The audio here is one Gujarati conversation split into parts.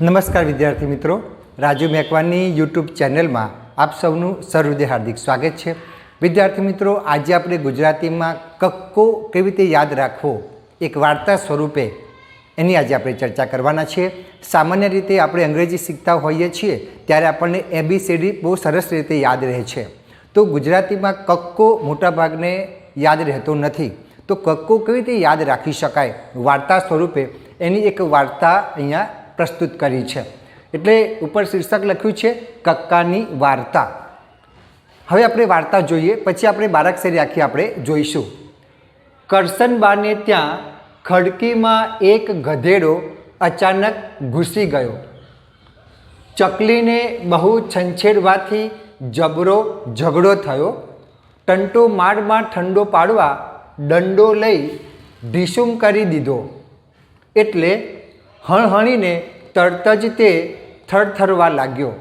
નમસ્કાર વિદ્યાર્થી મિત્રો. રાજુ મેકવાની યુટ્યુબ ચેનલમાં આપ સૌનું સહૃદય હાર્દિક સ્વાગત છે. વિદ્યાર્થી મિત્રો, આજે આપણે ગુજરાતીમાં કક્કો કેવી રીતે યાદ રાખવો એક વાર્તા સ્વરૂપે એની આજે આપણે ચર્ચા કરવાના છીએ. સામાન્ય રીતે આપણે અંગ્રેજી શીખતા હોઈએ છીએ, ત્યારે આપણને એબીસીડી બહુ સરસ રીતે યાદ રહે છે. તો ગુજરાતીમાં કક્કો મોટાભાગને યાદ રહેતો નથી. તો કક્કો કેવી રીતે યાદ રાખી શકાય? વાર્તા સ્વરૂપે એની એક વાર્તા અહીંયા પ્રસ્તુત કરી છે. એટલે ઉપર શીર્ષક લખ્યું છે, કક્કાની વાર્તા. હવે આપણે વાર્તા જોઈએ, પછી આપણે બારાક્ષરી આખી આપણે જોઈશું. કરસનબાને ત્યાં ખડકીમાં એક ગધેડો અચાનક ઘૂસી ગયો. ચકલીને બહુ છંછેડવાથી જબરો ઝઘડો થયો. ટંટો માળમાં ઠંડો પાડવા દંડો લઈ ઢીસુમ કરી દીધો. એટલે હણહણીને તરત જ તે થરથરવા લાગ્યો.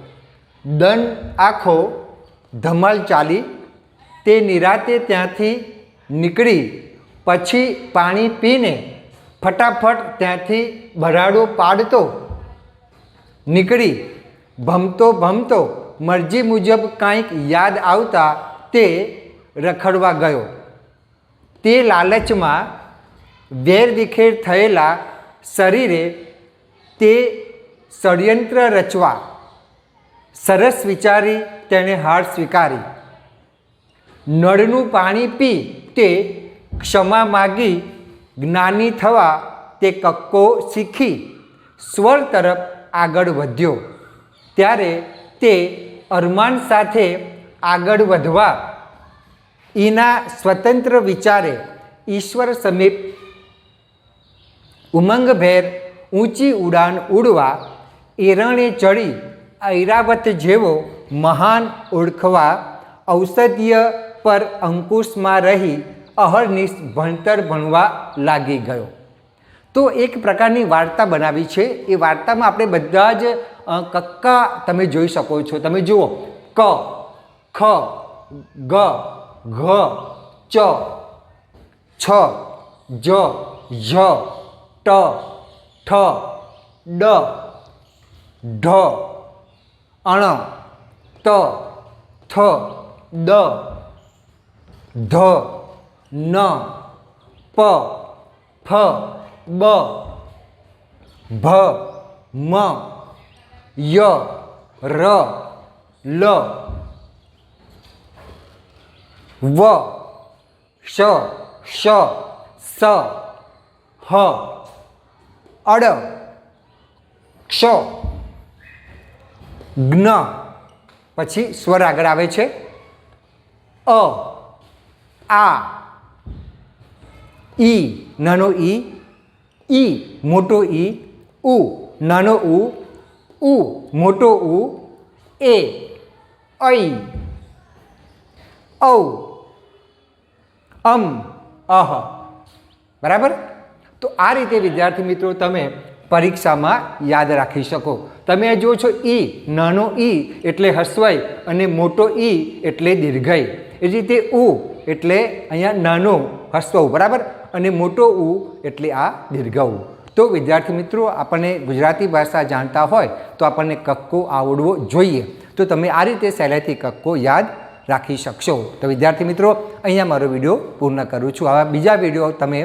દંડ આખો ધમાલ ચાલી, તે નિરાતે ત્યાંથી નીકળી, પછી પાણી પીને ફટાફટ ત્યાંથી ભરાડો પાડતો. નીકળી, ભમતો ભમતો, મરજી મુજબ કાંઈક યાદ આવતા તે રખડવા ગયો. તે લાલચમાં વેરવિખેર થયેલા શરીરે તે ષડયંત્ર રચવા. સરસ વિચારી તેણે હાર સ્વીકારી. નળનું પાણી પી તે ક્ષમા માગી, જ્ઞાની થવા તે કક્કો શીખી, સ્વર તરફ આગળ વધ્યો. ત્યારે તે અરમાન સાથે આગળ વધવા. એના સ્વતંત્ર વિચારે ઈશ્વર સમીપ ઉમંગભેર ઊંચી ઉડાન ઉડવા એરણે ચડી ઐરાવત જેવો મહાન ઓળખવા ઔષધીય પર અંકુશમાં રહી અહર્નિશ ભણતર ભણવા લાગી ગયો. તો એક પ્રકારની વાર્તા બનાવી છે. એ વાર્તામાં આપણે બધા જ કક્કા તમે જોઈ શકો છો. તમે જુઓ. ક, ખ, ગ, ઘ, ચ, છ, જ ઝ ટ ઠ ડ, ઢ, અણ, ત, થ, દ, ધ, ન, પ, ફ, બ ભ મ, ય, ર, લ, વ, શ શ, સ, હ અડ, ક્ષ, જ્ઞ. પછી સ્વર આગળ આવે છે. અ, આ. ઈ, નાનો ઈ. ઈ, મોટો ઈ. ઉ, નાનો ઉ. ઉ, મોટો ઉ. એ, ઐ. ઔ. અમ, અહ. બરાબર? તો આ રીતે, વિદ્યાર્થી મિત્રો, તમે પરીક્ષામાં યાદ રાખી શકો. તમે જો છો ઈ, નાનો ઈ એટલે હસવાઈ અને મોટો ઈ એટલે દીર્ઘય. એ રીતે ઉ એટલે અહીંયા નાનો હસવું બરાબર? અને મોટો ઉ એટલે આ દીર્ઘ ઉ તો વિદ્યાર્થી મિત્રો, આપણને ગુજરાતી ભાષા જાણતા હોય તો આપણને કક્કો આવડવો જોઈએ. તો તમે આ રીતે સહેલાઈથી કક્કો યાદ રાખી શકશો. તો વિદ્યાર્થી મિત્રો, અહીંયા મારો વીડિયો પૂર્ણ કરું છું. આવા બીજા વીડિયો તમે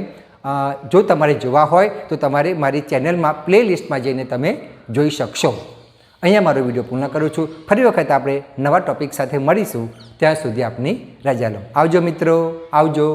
જો તમારે જોવા હોય, તો તમારે મારી ચેનલમાં પ્લેલિસ્ટમાં જઈને તમે જોઈ શકશો. અહીંયા મારો વીડિયો પૂર્ણ કરું છું. ફરી વખત આપણે નવા ટોપિક સાથે મળીશું. ત્યાં સુધી આપની રજા લો આવજો મિત્રો, આવજો.